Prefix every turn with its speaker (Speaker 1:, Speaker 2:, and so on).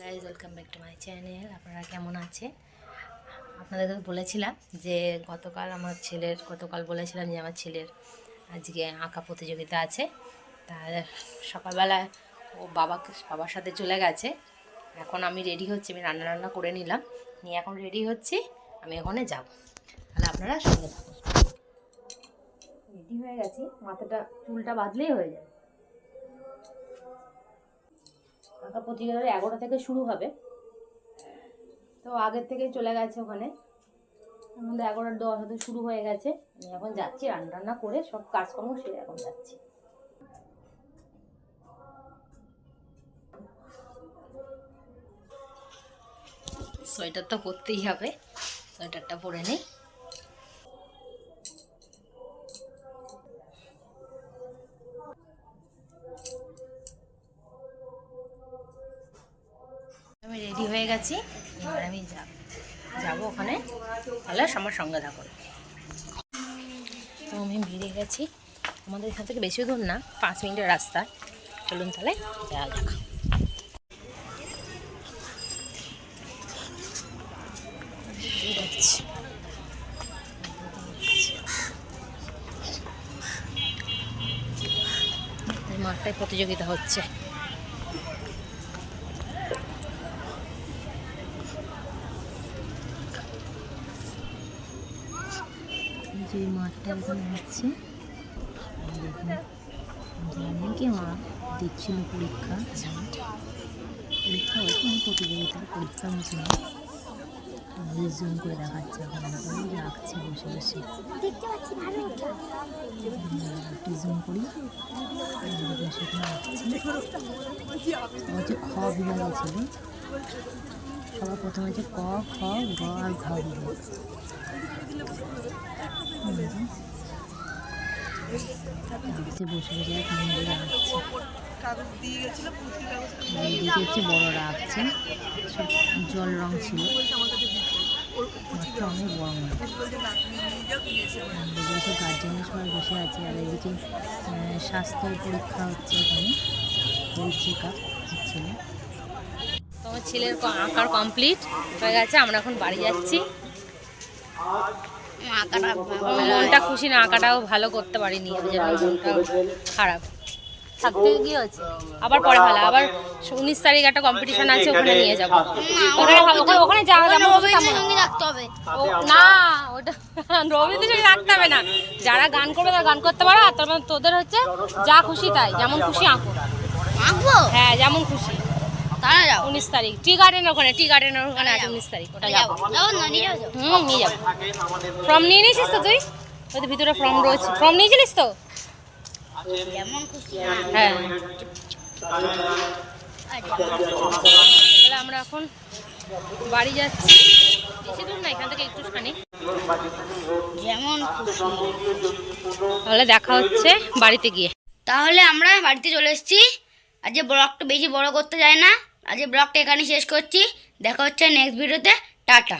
Speaker 1: Guys welcome back to my channel আপনারা কেমন আছেন? আপনাদেরকে বলেছিলাম যে গতকাল আমার ছেলের, গতকাল বলেছিলাম যে আমার ছেলের আজকে আঁকা প্রতিযোগিতা আছে। তা সকালবেলা ও বাবাকে, বাবার সাথে চলে গেছে। এখন আমি রেডি হচ্ছি, আমি রান্না রান্না করে নিলাম। নিয়ে এখন রেডি হচ্ছি, আমি ওখানে যাব। তাহলে আপনারা সঙ্গে থাকুন। রেডি হয়ে গেছি, মাথাটা, চুলটা বাঁধলেই হয়ে যাবে। আঁকা প্রতিযোগিতা এগারোটা থেকে শুরু হবে। তো আগের থেকেই চলে গেছে ওখানে। আমাদের এগারোটার দশ হতে শুরু হয়ে গেছে। আমি এখন যাচ্ছি রান্না রান্না করে সব কাজকর্ম সেরে এখন যাচ্ছি। সোয়েটার তো পরতেই হবে। সোয়েটারটা পরে নিই। আমি রেডি হয়ে গেছি। এবার আমি যাব যাব ওখানে। তাহলে আমার সঙ্গে থাকুন তো আমি বেরিয়ে গেছি। আমাদের এখান থেকে বেশি দূর না, পাঁচ মিনিটের রাস্তা। চলুন তাহলে যাওয়া যাক। মাঠটায় প্রতিযোগিতা হচ্ছে। যে মাঠটা এখানে হচ্ছে অনেকে মা? দিচ্ছিল পরীক্ষা পরীক্ষা ওইখানে প্রতিযোগিতার পরীক্ষা মিছিল জুম করে দেখাচ্ছে এখন রাখছে বসে বসে। একটু। জুম করি। হচ্ছে খ বিভাগে ছিল সবার প্রথমে হচ্ছে ক খ গ আর ঘ বিভাগ বসে বসে এক মন্দির রাখছে। বড় জল রং ছিল। এদিকে গার্জেনের সবাই বসে আছে আর এদিকে পরীক্ষা হচ্ছে এখানে হেলথ চেক আপ হচ্ছিল তোমার ছেলের আঁকার কমপ্লিট হয়ে গেছে আমরা এখন বাড়ি যাচ্ছি।
Speaker 2: আঁকাটা
Speaker 1: মনটা খুশি না আঁকাটাও ভালো করতে পারিনি খারাপ। থাকতে গিয়ে হচ্ছে আবার পরে ভালো আবার উনিশ তারিখ একটা কম্পিটিশন আছে ওখানে নিয়ে যাব। ওখানে ওখানে যাওয়া
Speaker 2: রাখতে হবে।
Speaker 1: না ওটা রবীন্দ্র সংগীত রাখতে হবে না। যারা গান করবে তারা গান করতে পারো আর তারপর তোদের হচ্ছে যা খুশি তাই যেমন খুশি আঁকো।
Speaker 2: আঁকবো?
Speaker 1: হ্যাঁ যেমন খুশি।
Speaker 2: তারা যাও।
Speaker 1: উনিশ তারিখ টি গার্ডেনের ওখানে টি গার্ডেনের ওখানে আছে উনিশ তারিখ ওটা যাব হুম নিয়ে যাব ফর্ম নিয়ে নিয়েছিস তো তুই? ওই তো ভিতরে ফর্ম রয়েছে। ফর্ম নিয়েছিলিস তো? হ্যাঁ।
Speaker 2: আচ্ছা।
Speaker 1: তাহলে আমরা এখন বাড়ি যাচ্ছি। বেশি দূর না, এখান থেকে একটুখানি।
Speaker 2: যেমন
Speaker 1: তাহলে দেখা হচ্ছে বাড়িতে গিয়ে।
Speaker 2: তাহলে আমরা বাড়িতে চলে এসেছি। আজকে ব্লগটা বেশি বড় করতে যায় না আজকে ব্লগটা এখানে শেষ করছি। দেখা হচ্ছে নেক্সট ভিডিওতে টাটা।